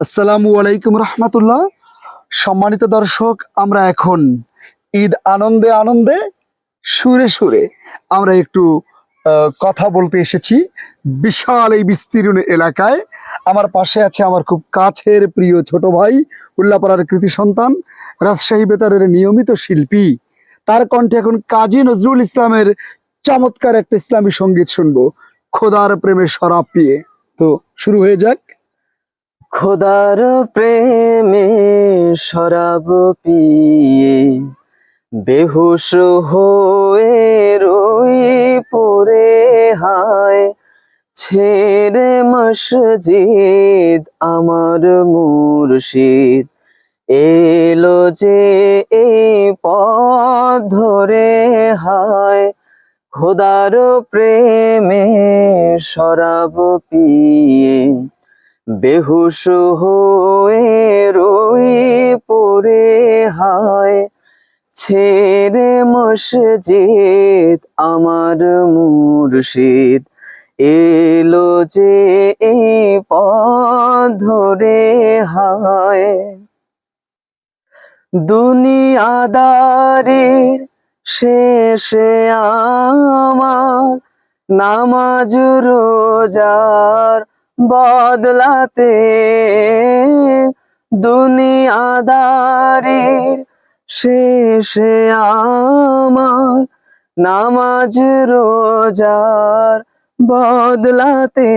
আসসালামু আলাইকুম রহমতুল্লাহ। সম্মানিত দর্শক, আমরা এখন ঈদ আনন্দে আনন্দে সুরে সুরে আমরা একটু কথা বলতে এসেছি বিশাল এই বিস্তীর্ণ এলাকায়। আমার পাশে আছে আমার খুব কাছের প্রিয় ছোট ভাই, উল্লাপাড়ার কৃতি সন্তান, রাজশাহী বেতারের নিয়মিত শিল্পী। তার কণ্ঠে এখন কাজী নজরুল ইসলামের চমৎকার একটা ইসলামী সংগীত শুনব। খোদার প্রেমে শরাব পিয়ে তো শুরু হয়ে যাক। খোদার প্রেমে শরাব পিয়ে, বেহুশ হয়ে রই পড়ে হায়, ছেড়ে মসজিদ আমার মুর্শিদ। এলো যে এই পথ ধরে হায়, খোদার প্রেমে শরাব পিয়ে বেহুশ হয়ে রই পড়ে হায়। ছেড়ে মসজিদ আমার মুর্শিদ। এলো যে এই পথ ধরে হায়। দুনিয়াদারির শেষে আমার নামাজ রোজার বদলাতে দুনিয়াদারির শেষে আমার নামাজ রোজার বদলাতে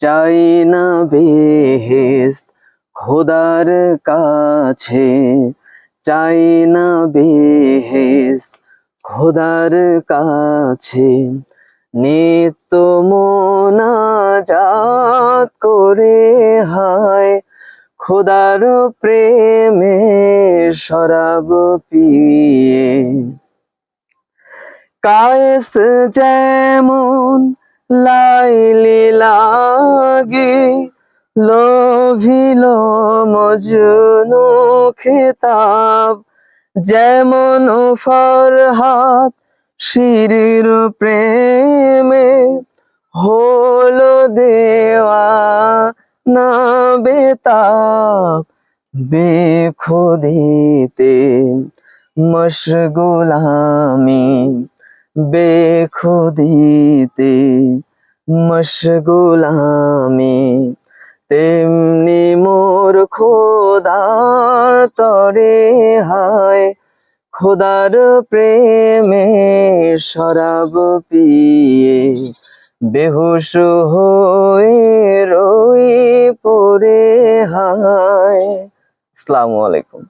চাই না বেহেস্ত খোদার কাছে। চাই না বেহেস্ত খোদার কাছে। নিত্য মোনাজাত করে হায় খোদার প্রেমে শরাব পিয়ে। কায়েস যেমন লাইলি লাগে, লোভিল মজনু খেতাব। যেমন ফরহাত শিরির প্রেমে না বেতাব, বেখুদিতে মশগুল আমি বেখুদিতে মশগুল আমি তেমনি মোর খোদার তরে হায়, খোদার প্রেমে শরাব পিয়ে, বেহুশ হায় আসসালামু আলাইকুম।